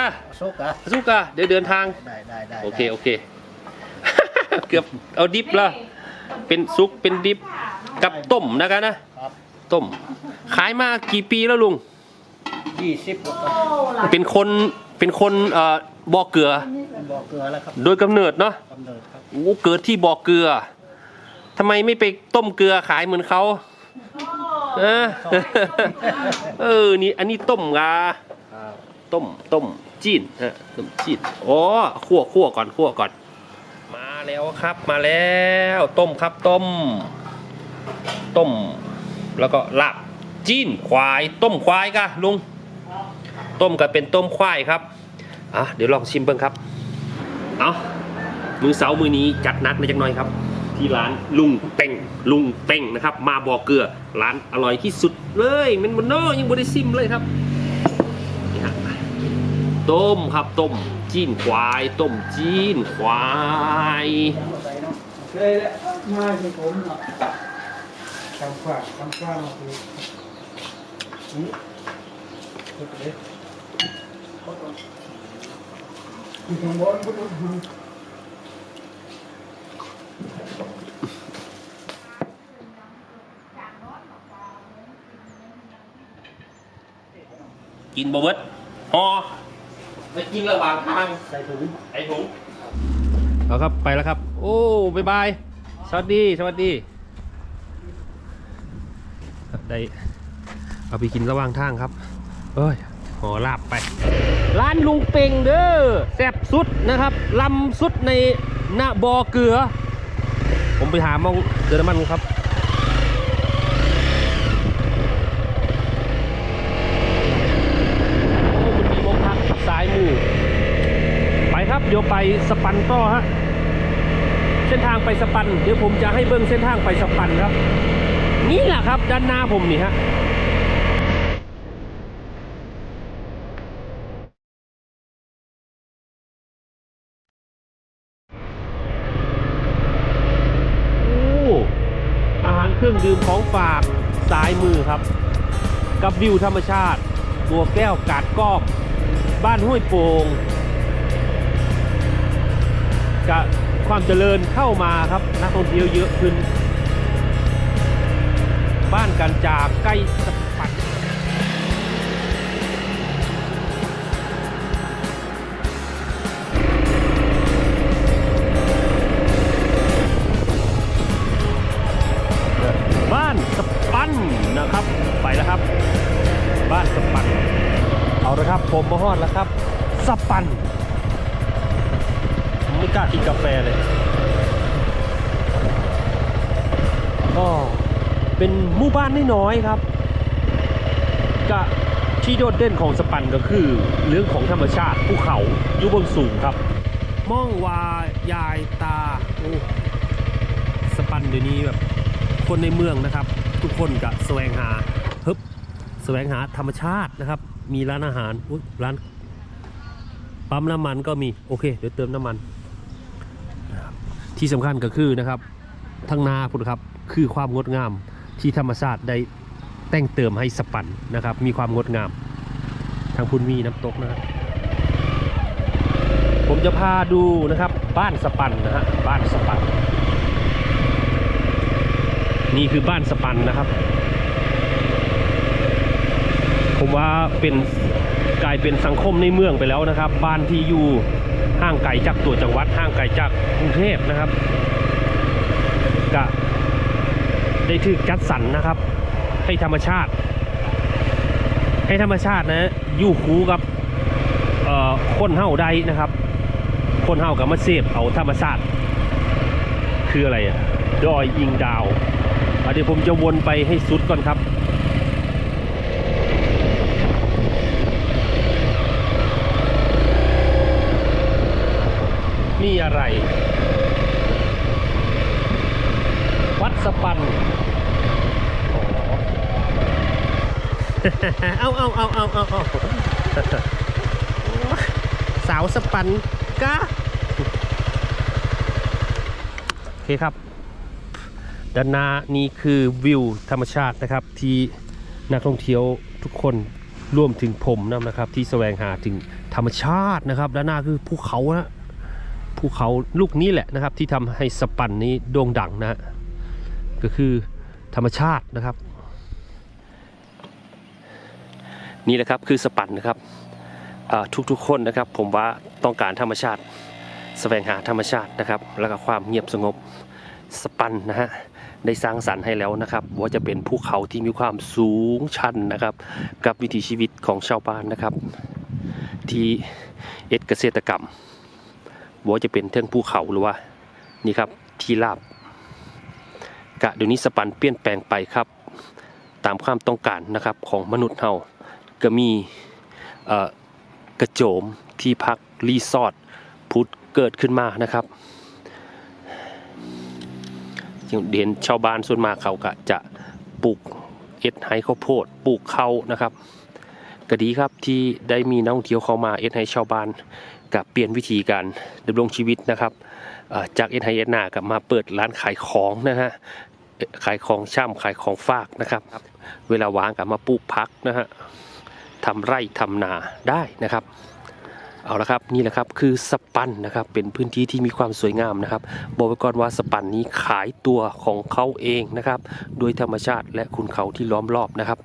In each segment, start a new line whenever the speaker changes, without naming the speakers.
อะ
ซุกเหรอ
สู้กะเดี๋ยวเดินทาง
ได้ได้ได้
โอเคโอเค เกือบเอาดิบละเป็นซุปเป็นดิบกับต้มนะครับนะ
ครับ
ต้ม ขายมากี่ปีแล้วลุง
ยี่สิบกว่าปี
เป็นคนเป็นคนเอ่อบ่อเกลือ
เป็นบ่อเกลือแล้วครับ
โดยกำเนิดเนาะ
กำเนิดครับ
โอ้เกิดที่บ่อเกลือทำไมไม่ไปต้มเกลือขายเหมือนเขาเออเออนี่อันนี้ต้มกา
ครับ
ต้มต้ม จีนฮะต้มจีนอ๋อคั่วคั่วก่อนคั่วก่อน มาแล้วครับมาแล้ว ต้มครับต้ม ต้ม แล้วก็ลาบจีนควาย ต้มควายกะลุง ต้มก็เป็นต้มควายครับอะเดี๋ยวลองชิมเบิ่งครับ เอามือเสามือนี้จัดนักเลยจังหน่อยครับ ที่ร้านลุงเต็งลุงเต็งนะครับ มาบ่อเกลือร้านอร่อยที่สุดเลยมันบนนอยังบริซิมเลยครับ ต้มครับต้มจีนควาย ต้มจีนควาย
เลยมาที่ผมทำฝากทำฝามาคือนี่สุดเลยคุณสมบูรณ์คุณสมบูรณ์
กินบะเบิดฮอ ไปกินระหว่างทาง
ใส่ถุง
ไอ้ถุงเอาครับไปแล้วครับ โอ้บายบายสวัสดีสวัสดีได้เอาไปกินระหว่างทางครับเอ้ยหอลาบไป ร้านลุงเป่งเด้อแซ่บสุดนะครับลำสุดในหน้าบอเกลือ ผมไปหามองเดินน้ำมันครับ โอ้มันมีมองพักซ้ายมือ ไปครับ เดี๋ยวไปสปันต่อฮะเส้นทางไปสปัน เดี๋ยวผมจะให้เบิ้งเส้นทางไปสปันครับ นี่แหละครับด้านหน้าผมนี่ฮะโอ้อาหารเครื่องดื่มของฝากซ้ายมือครับ กับวิวธรรมชาติ บัวแก้วกาดกอมบ้านห้วยโป่ง กับความเจริญเข้ามาครับนักท่องเที่ยวเยอะขึ้น บ้านกันจากใกล้สปันบ้านสปันนะครับ ไปแล้วครับ บ้านสปัน เอาละครับ ผมมาฮอดแล้วครับ สปัน กล้ากินกาแฟเลยก็เป็นหมู่บ้านน้อยๆครับกะที่โดดเด่นของสปันก็คือ เรื่องของธรรมชาติภูเขาอยู่บนสูงครับมองวายายตาโอ้สปันเดี๋ยวนี้แบบคนในเมืองนะครับ ทุกคนก็แสวงหาฮึบแสวงหาธรรมชาตินะครับ มีร้านอาหารร้านปั๊มน้ำมันก็มี โอเค เดี๋ยวเติมน้ำมัน ที่สำคัญก็คือนะครับทั้งนาพุทธครับคือความงดงามที่ธรรมชาติได้แต่งเติมให้สปันนะครับ มีความงดงาม ทางพุนมีน้ำตกนะครับผมจะพาดูนะครับบ้านสปันนะฮะบ้านสปัน นี่คือบ้านสปันนะครับ ผมว่าเป็นกลายเป็นสังคมในเมืองไปแล้วนะครับ บ้านที่อยู่ ห่างไกลจากตัวจังหวัดห่างไกลจากกรุงเทพนะครับกะได้ถูกจัดสรรนะครับ ให้ธรรมชาติ ให้ธรรมชาตินะอยู่คู่กับเอ่อคนเฮาได้นะครับ คนเฮากับมาเสพเอาธรรมชาติ คืออะไรอะดอยอิงดาวอะเดี๋ยวผมจะวนไปให้สุดก่อนครับ นี่อะไร วัดสปัน เอาเอาเอาเอาเอาเอาสาวสปันกะโอเคครับด้านหน้านี้คือวิวธรรมชาตินะครับ ที่นักท่องเที่ยวทุกคนรวมถึงผมนำนะครับ ที่แสวงหาถึงธรรมชาตินะครับ ด้านหน้าคือภูเขานะ ภูเขาลูกนี้แหละนะครับ ที่ทำให้สปันนี้โด่งดังนะฮะก็คือธรรมชาตินะครับ นี่แหละครับคือสปันนะครับทุกๆคนนะครับ ผมว่าต้องการธรรมชาติแสวงหาธรรมชาตินะครับ แล้วก็ความเงียบสงบสปันนะฮะได้สร้างสรรค์ให้แล้วนะครับ ว่าจะเป็นภูเขาที่มีความสูงชันนะครับ กับวิถีชีวิตของชาวบ้านนะครับ ที่เอ็ดเกษตรกรรม ว่าจะเป็นเทิงภูเขาหรือว่านี่ครับที่ราบกะเดี๋ยวนี้สปันเปลี่ยนแปลงไปครับ ตามความต้องการนะครับของมนุษย์เฮาก็มีกระโจมที่พักรีสอร์ทพุทธเกิดขึ้นมานะครับเด่นชาวบ้านส่วนมากเขาก็จะปลูกเอ็ดไฮข้าวโพดปลูกข้าวนะครับก็ดีครับที่ได้มีนักท่องเที่ยวเข้ามาเอ็ดไฮชาวบ้าน กับเปลี่ยนวิธีการดำรงชีวิตนะครับจากเอ็ดไฮเอ็ดนากับมาเปิดร้านขายของนะฮะขายของช่ำขายของฝากนะครับ เวลาว่างกับมาปลูกพักนะฮะทำไร่ทำนาได้นะครับ เอาละครับนี่แหละครับคือสปันนะครับเป็นพื้นที่ที่มีความสวยงามนะครับ บอกไว้ก่อนว่าสปันนี้ขายตัวของเขาเองนะครับ โดยธรรมชาติและคุณเขาที่ล้อมรอบนะครับ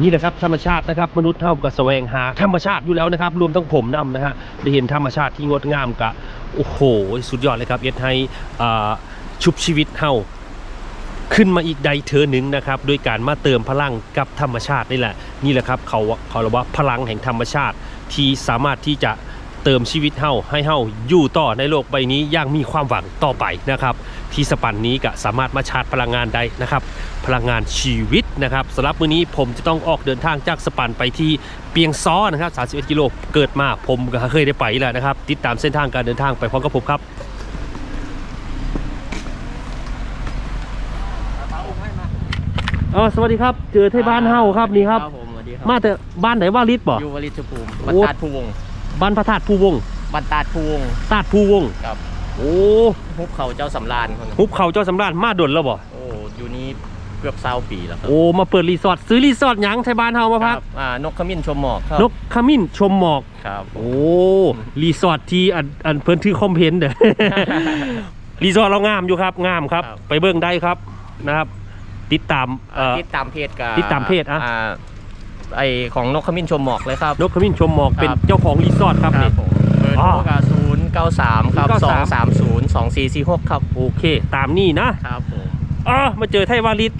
นี่แหละครับธรรมชาตินะครับมนุษย์เท่ากับแสวงหาธรรมชาติอยู่แล้วนะครับ รวมทั้งผมนำนะฮะได้เห็นธรรมชาติที่งดงามกะโอ้โห สุดยอดเลยครับเอ็ดให้ชุบชีวิตเฮาขึ้นมาอีกใดเธอหนึ่งนะครับโดยการมาเติมพลังกับธรรมชาตินี่แหละ นี่แหละครับเขาเขาเรียกว่าพลังแห่งธรรมชาติที่สามารถที่จะ เติมชีวิตเฮาให้เฮาอยู่ต่อในโลกใบนี้อย่างมีความหวังต่อไปนะครับ ที่สปันนี้ก็สามารถมาชาร์จพลังงานได้นะครับ พลังงานชีวิตนะครับสำหรับมื้อนี้ผมจะต้องออกเดินทางจากสปันไปที่เปียงซ้อนะครับ31กิโลเกิดมาผมก็เคยได้ไปแล้วนะครับ ติดตามเส้นทางการเดินทางไปพร้อมกับผมครับอ๋อสวัสดีครับ เจอที่บ้านเฮาครับนี่ครับ
ผมสวัสดีครับ
มาแต่บ้านไหนว่าลิศบ่
อยู่วลิชภูมิ
โอ้
บรรทัดภูวงศ์
บ้านพระธาตุภูวงศ์
บรรทัดภูวงศ์
ตาดภูวงศ์
ครับ
โอ้
ฮุบเขาเจ้าสำราญคนนั้น
หุบเขาเจ้าสำราญมาดนแล้วบ่
โอ้อยู่นี่เกือบเศร้าปีแล้วครับ
โอ้มาเปิดรีสอร์ทซื้อรีสอร์ทหยังไทยบ้านเฮามาพัก
ครับอ่านกขมิ้นชมหมอกครับ
นกขมิ้นชมหมอก
ครับ
โอ้รีสอร์ทที่อันอันเพิ่นถือคอมเพนเด้อ รีสอร์ทเรางามอยู่ครับงามครับ
ครับ
ไปเบิ่งได้ครับนะครับ ติดตามเอ่อ
ติดตามเพจกับ
ติดตามเพจอะา
ไอของนกขมิ้นชมหมอกเลยครับ
นกขมิ้นชมหมอกเป็น
ครับ
เจ้าของรีสอร์ทครับนี่
ผมเบอร์โท
อ๋
ร
อ
กับศูนย์เก้าสามครับสองสามศูนย์สองสี่สี่หกครับ
โอเค ตามนี่นะ ครับ
ผม
อ๋อมาเจอไทยวาลิศ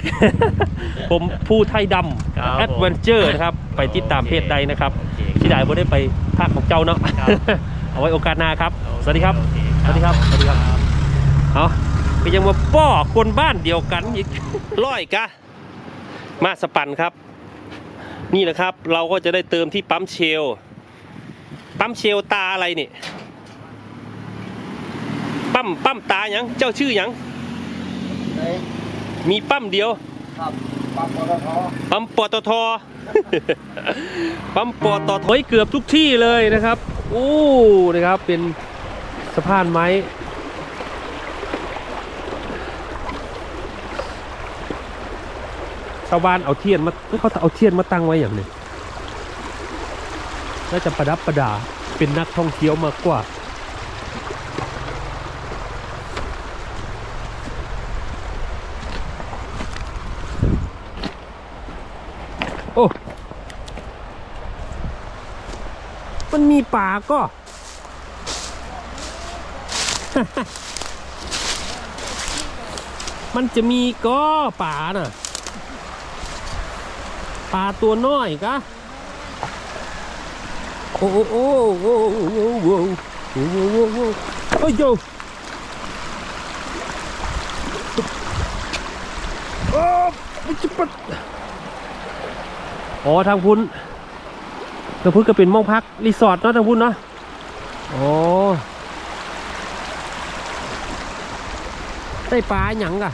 ผมผู้ไทยด
ครับำ
แอดเวนเจอร์นะครับ ไปติดตามเพจใดนะครับ
โอเค
ที่ได้บ่ได้ไปภาคของเจ้าเนาะ
ครับ
เอาไว้โอกาสหน้าครับ สวัสดีครับ
โอเค
สวัสดีครับ สวัสดีครับเอาก็ยังมาป้อคนบ้านเดียวกันอีกร้อยกะ มาสปันครับ นี่แหละครับ เราก็จะได้เติมที่ปั๊มเชล ปั๊มเชลตาอะไรนี่ ปั๊มปั๊มตาหยัง เจ้าชื่อหยังมีปั๊มเดียว
ครับปั๊มปตท
ปั๊มปตทปั๊มปตทเฮ้ยเกือบทุกที่เลยนะครับ โอ้ นะครับ เป็นสะพานไม้ ชาวบ้านเอาเทียนมาเขาเอาเทียนมาตั้งไว้อย่างนึ่งน่าจะประดับประดาเป็นนักท่องเที่ยวมากกว่าโอ้มันมีป่าก็ มันจะมีก็ป่าน่ะ ปลาตัวน้อยกะโอ้โอ้โอ้โอ้โอ้โอ้โอ้โอ้โอ้โอ้โอ้เฮ้ยโยโอ้ปัดอ๋อทางพุ้นทางพุ้นก็เป็นหมองพักรีสอร์ทเนาะทางพุ้นเนาะอ๋อได้ปลาหยังกะ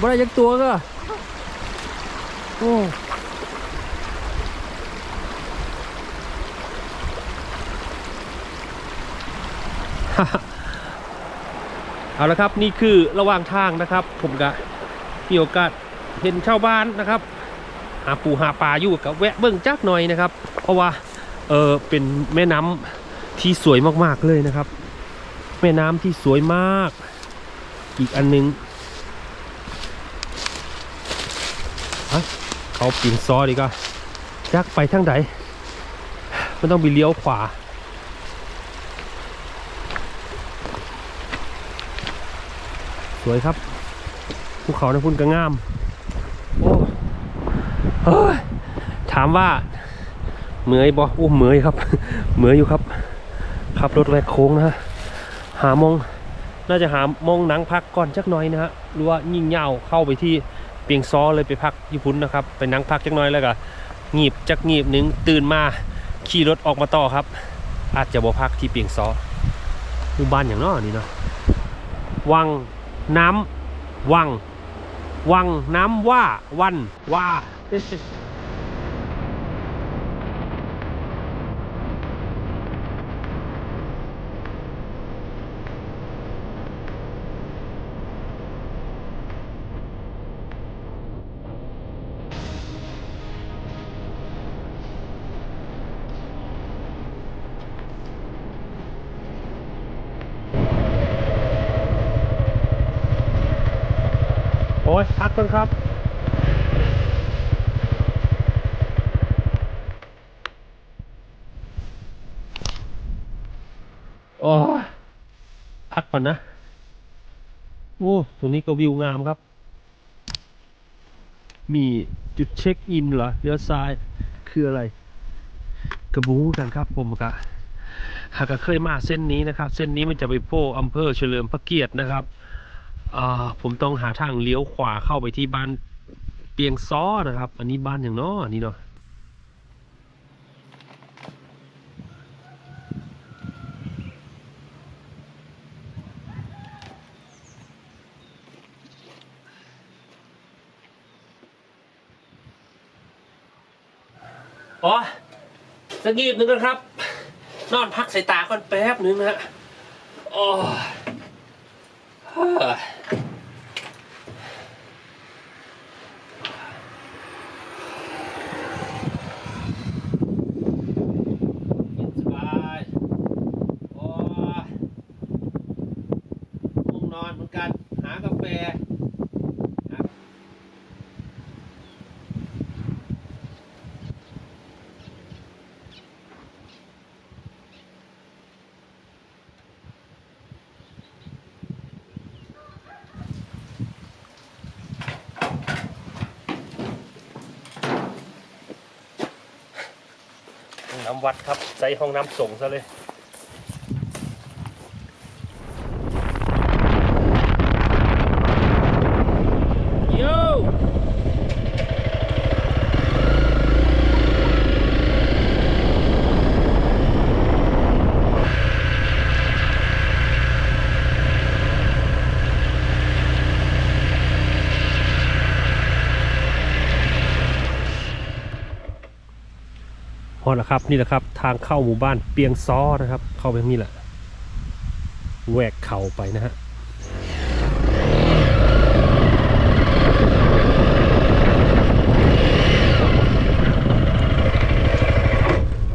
บ่ได้ยักตัวก็ โอ้เอาละครับนี่คือระหว่างทางนะครับ ผมก็มีโอกาสเห็นชาวบ้านนะครับ หาปูหาปลาอยู่กับแวะเบิ้งจักหน่อยนะครับ เพราะว่าเออเป็นแม่น้ำที่สวยมากๆเลยนะครับ แม่น้ำที่สวยมาก อีกอันหนึงฮะ เขาปีนซอดีกว่าจักไปทางไหนมันต้องไปเลี้ยวขวา สวยครับภูเขาในพุ่นก็งาม โอ้เฮ้ยถามว่าเหมื่อยบ่โอ้เหมื่อยครับเหมื่อยอยู่ครับขับรถแวกโค้งนะฮะหามองน่าจะหามองหนังพักก่อนจักหน่อยนะฮะหรือว่ายิ่งเหยาเข้าไปที่ เปียงซอเลยไปพักญี่ปุ่นนะครับ ไปนั่งพักจักน้อยแล้วก็งีบจักงีบหนึ่งตื่นมาขี่รถออกมาต่อครับ อาจจะบ่พักที่เปียงซอหมู่บ้านอย่างน้อนี่เนาะวังน้ำวัง วังน้ำว่าวันว่า ยพักก่อนครับโอ้พักก่อนนะโอ้ตรงนี้ก็วิวงามครับ มีจุดเช็คอินเหรอเลี้ยวซ้ายคืออะไร กระบูกันครับผมกะหากเคยมาเส้นนี้นะครับ เส้นนี้มันจะไปโพอำเภอเฉลิมพระเกียรตินะครับ อ่าผมต้องหาทางเลี้ยวขวาเข้าไปที่บ้านเปียงซ้อนะครับ อันนี้บ้านอย่างน้ออันนี้เนาะอ๋อสักงีบหนึ่งนะครับ นอนพักสายตาก่อนแป๊บหนึ่งนะฮะโอ้ย เฮ้ยเย็นสบายโอ้ยง่วงนอนเหมือนกัน หากาแฟหาห้อง น้ำวัดครับใส่ห้องน้ำส่งซะเลย โย่ พอแล้วครับ นี่แหละครับ ทางเข้าหมู่บ้านเปียงซ้อนะครับ เข้าไปทางนี่แหละแหวกเข่าไปนะฮะ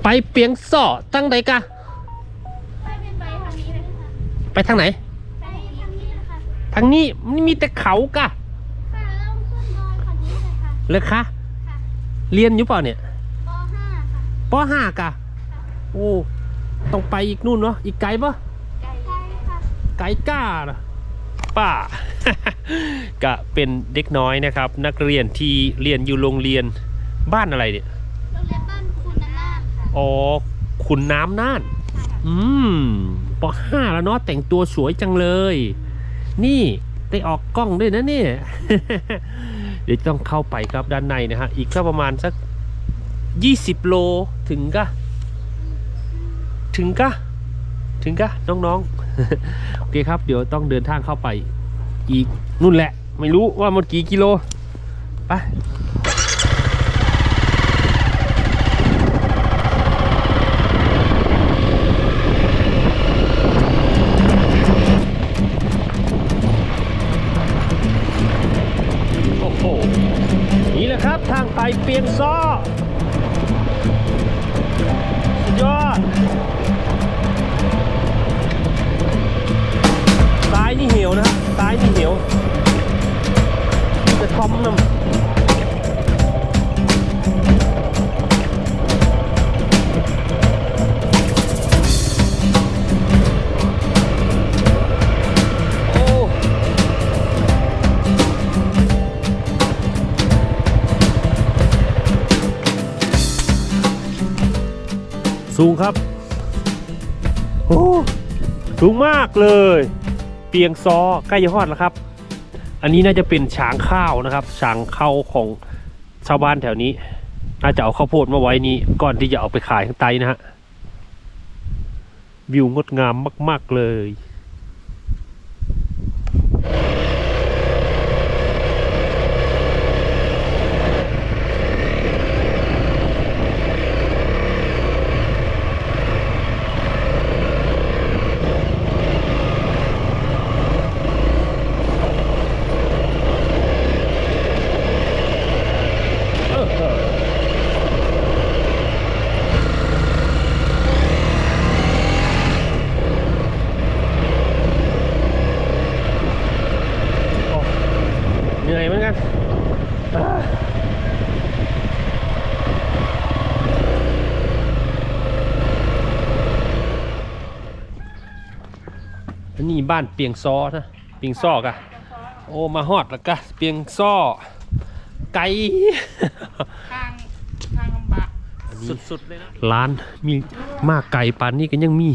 ไปเปียงซ้อตั้งใดกะ
ไปเป็นไปทางนี้เลยค่ะ
ไปทางไหน
ไปทางนี้เลยค่ะ
ทางนี้มันมีแต่เขากะ
ค่ะต้องขึ้นดอยคันนี้เลยค่ะ
เลยคะ
ค่ะ
เรียนอยู่เปล่าเนี่ย
ป .5 ค่ะ
ปห้ากะโอ้ต้องไปอีกนู่นเนาะอีกไกลปะ
ไกล
ไก่ก้านะป้า ก็เป็นเด็กน้อยนะครับ นักเรียนที่เรียนอยู่โรงเรียนบ้านอะไรเนี่ย
โรงเรียนบ้านคุณนานาถค่ะ
อ๋อขุนน้ำน่าน อืมปห้าแล้วเนาะแต่งตัวสวยจังเลย นี่ได้ออกกล้องด้วยนะเนี่ย เดี๋ยวต้องเข้าไปครับด้านในนะฮะ อีกก็ประมาณสัก ยี่สิบโลถึงกะถึงกะถึงกะน้องๆ โอเคครับ เดี๋ยวต้องเดินทางเข้าไป อีกนู่นแหละ ไม่รู้ว่ามันกี่กิโล ไป สูงครับโอ้สูงมากเลย เปียงซอใกล้จะฮอดแล้วครับ อันนี้น่าจะเป็นฉางข้าวนะครับฉางข้าวของชาวบ้านแถวนี้ น่าจะเอาข้าวโพดมาไว้นี้ก่อนที่จะเอาไปขายข้างใต้นะฮะวิวงดงามมาก ๆเลย โอ้เหนื่อยเหมือนกันอ่าอันนี้ บ้านเปียงซอนะเปียงซอกะโอ้มาฮอดแล้วกะเปียงซอไก่
ทางทางลำบาก
สุดๆเลยนะร้านมีมากไก่ปานนี้ก็ยังมี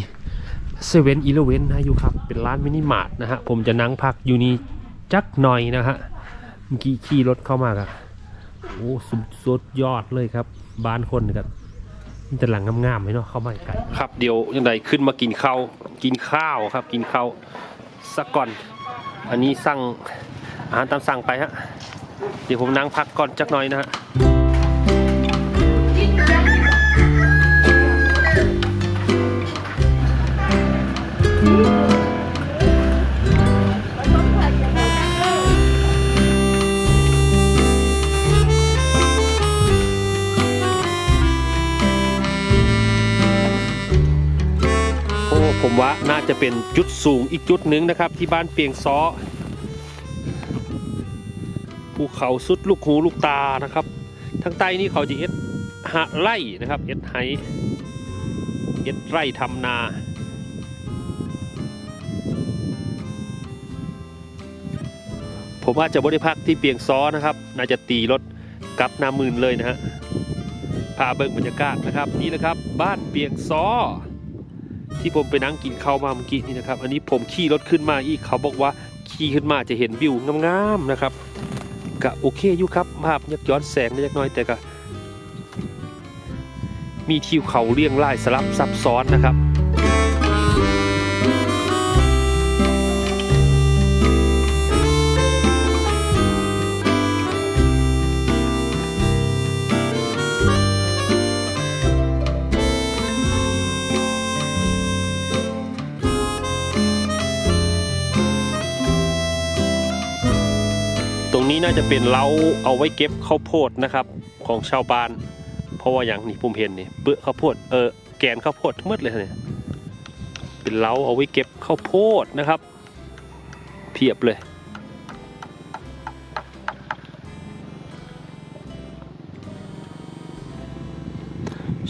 เซเว่นอีเลเวนนะอยู่ครับ เป็นร้านมินิมาร์ทนะฮะผมจะนั่งพักอยู่นี่จักหน่อยนะฮะเมื่อกี้ขี่รถเข้ามากอะโอ้สุดสุดยอดเลยครับ บ้านคนครับมันจะหลังงามๆไหมเนาะเข้ามาไกลครับเดี๋ยวยังไงขึ้นมากินข้าวกินข้าวครับ กินข้าว สักก่อน อันนี้สั่งอาหารตามสั่งไปฮะ เดี๋ยวผมนั่งพักก่อนจักหน่อยนะฮะ ว่าน่าจะเป็นจุดสูงอีกจุดหนึ่งนะครับ ที่บ้านเปียงซ้อภูเขาสุดลูกหูลูกตานะครับทางใต้นี่เขาจะเอ็ดหะไร่นะครับเอ็ดไฮเอ็ดไร่ทำนาผมอาจจะบริพักที่เปียงซ้อนะครับ น่าจะตีรถกลับนามื่นเลยนะฮะพาเบิ่งบรรยากาศนะครับ นี่แหละครับ บ้านเปียงซ้อ ที่ผมไปนั่งกินข้าวมาเมื่อกี้นี่นะครับ อันนี้ผมขี่รถขึ้นมาอีกเขาบอกว่าขี่ขึ้นมาจะเห็นวิวงามๆนะครับก็โอเคอยู่ครับภาพยักย้อนแสงเล็กน้อยแต่ก็มีทิวเขาเรียงรายสลับซับซ้อนนะครับ นี้น่าจะเป็นเล้าเอาไว้เก็บข้าวโพดนะครับ ของชาวบ้าน เพราะว่าอย่างนี้ผมเห็นนี่เปลือข้าวโพดเออแกนข้าวโพดทั้งหมดเลยเนี่ยเป็นเล้าเอาไว้เก็บข้าวโพดนะครับ เพียบเลย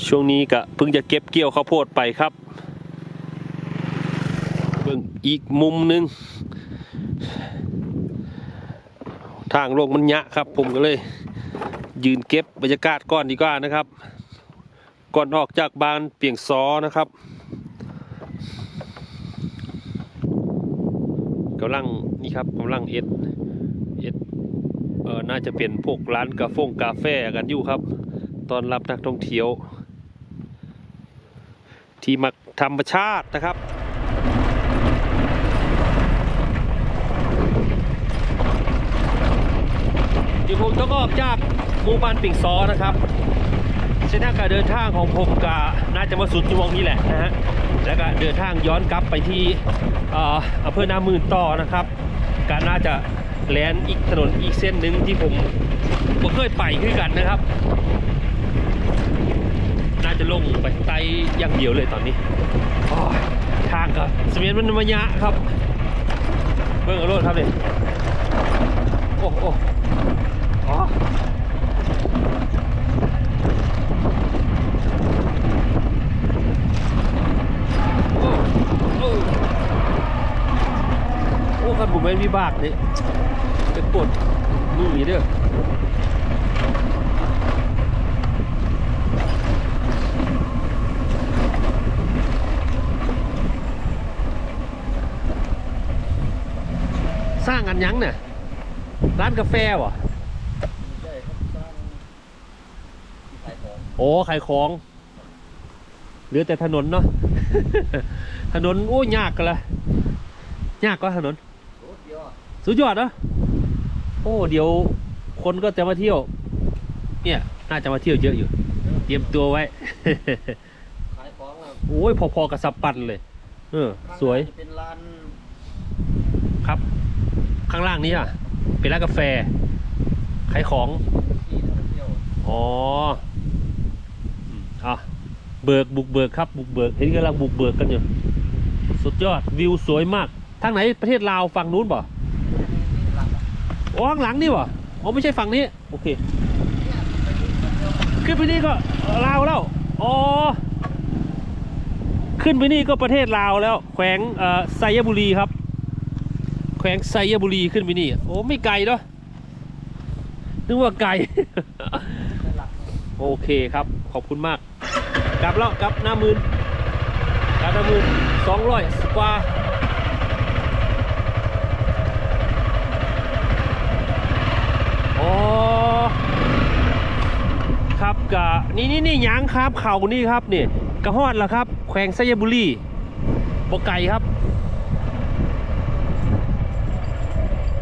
ช่วงนี้ก็เพิ่งจะเก็บเกี่ยวข้าวโพดไปครับเบิ่งอีกมุมหนึ่ง ทางลกมันยะครับ ผมก็เลย ยืนเก็บบรรยากาศก่อนดีกว่านะครับ ก่อนออกจากบ้านเปียงซอนะครับกำลังนี่ครับกำลังเอ็ดเอ็ดเออน่าจะเป็นพวกร้านกาแฟกาแฟกันอยู่ครับ ตอนรับนักท่องเที่ยว ที่มักธรรมชาตินะครับ เดี๋ยวผมต้องออกจากหมู่บ้านปิ่งซอนะครับเส้นทางการเดินทางของผมก็น่าจะมาสุดชั่วโมงนี้แหละนะฮะแล้วก็เดินทางย้อนกลับไปที่อำเภอนามื่นต่อนะครับก็น่าจะแลนอีกถนนอีกเส้นหนึ่งที่ผมผมเคยไปขึ้นกันนะครับ น่าจะลงไปไต่อย่างเดียวเลยตอนนี้ทางก็เสมียนมันมายะครับ เบิ่งเอารถครับเนี่ยโอ้โอ้ อ๋อโอ้โอ้โอ้ครับผมไม่มีบากนี่จะปวดมือเด้อสร้างกันยังเนี่ยร้านกาแฟวะ โอ้ขายของเหลือแต่ถนนเนาะ ถนนโอ้ยากกันละยากก็ถนน สุดยอดเนาะโอ้เดี๋ยวคนก็จะมาเที่ยว เนี่ย น่าจะมาเที่ยวเยอะอยู่ เตรียมตัวไว้
ขายของอะ
โอ้ยพอๆกับสับปันเลย เออ สวย
เป็นร้าน
ครับ ข้างล่างนี้อะ เป็นร้านกาแฟ ขายของ
ที่ท่องเที่ยว
อ๋อ อะเบิกบุกเบิกครับบุกเบิกเห็นกำลังบุกเบิกกันอยู่สุดยอดวิวสวยมากทางไหนประเทศลาวฝั่งนู้นป่ะอ๋อข้างหลังนี่ป่ะอ๋อไม่ใช่ฝั่งนี้โอเคขึ้นไปนี่ก็ลาวแล้วอ๋อขึ้นไปนี่ก็ประเทศลาวแล้ว แขวงอ่อไซยบุรีครับ แขวงไซยบุรีขึ้นไปนี่โอ้ไม่ไกลเนาะนึกว่าไกลโอเคครับขอบคุณมาก กลับแล้วกลับหน้ามืนกลับหน้ามืนสองร้อยกว่าอ๋อครับกะนี่นี่นี่ยางครับเขานี่ครับนี่กระฮอดแล้วครับ แขวงไซยบุรีบกไก่ครับ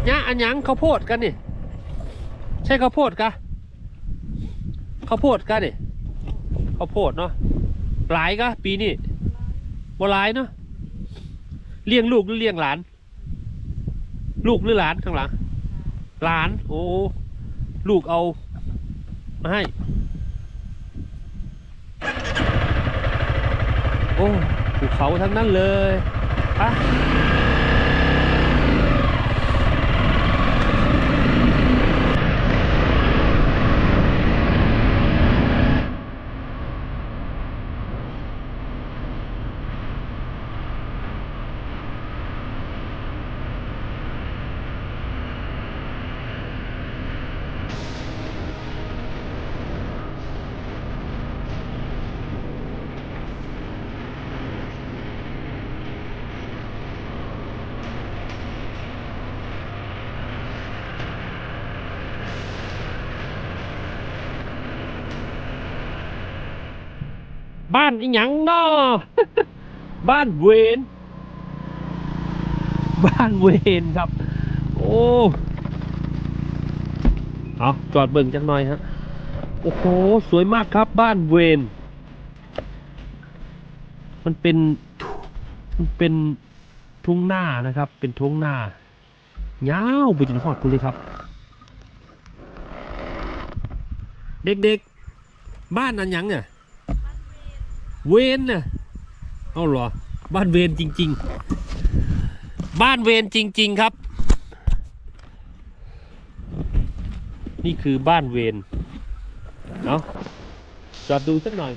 ย่าอันยังข้าวโพดกันนี่ ใช่ข้าวโพดกะข้าวโพดกะนี่ ข้าวโพดเนาะหลายกะปีนี้บ่หลายเนาะเลี้ยงลูกหรือเลี้ยงหลาน ลูกหรือหลานข้างหลังหลาน โอ้ลูกเอามาให้ โอ้ภูเขาทั้งนั้นเลยอะ อีหยังเนาะบ้านเวนบ้านเวนครับ โอ้เอาจอดเบิ่งจังหน่อยฮะโอ้โหสวยมากครับบ้านเวนมันเป็นทุมันเป็นทุ่งหน้านะครับ เป็นทุ่งหน้ายาวไปจนหอดคุณเลยครับ เด็กๆ บ้านอันหยังเนี่ย เวนน่ะเอาเหรอ บ้านเวนจริง ๆ บ้านเวนจริง ๆ ครับ นี่คือบ้านเวน เอาจอดดูสักหน่อย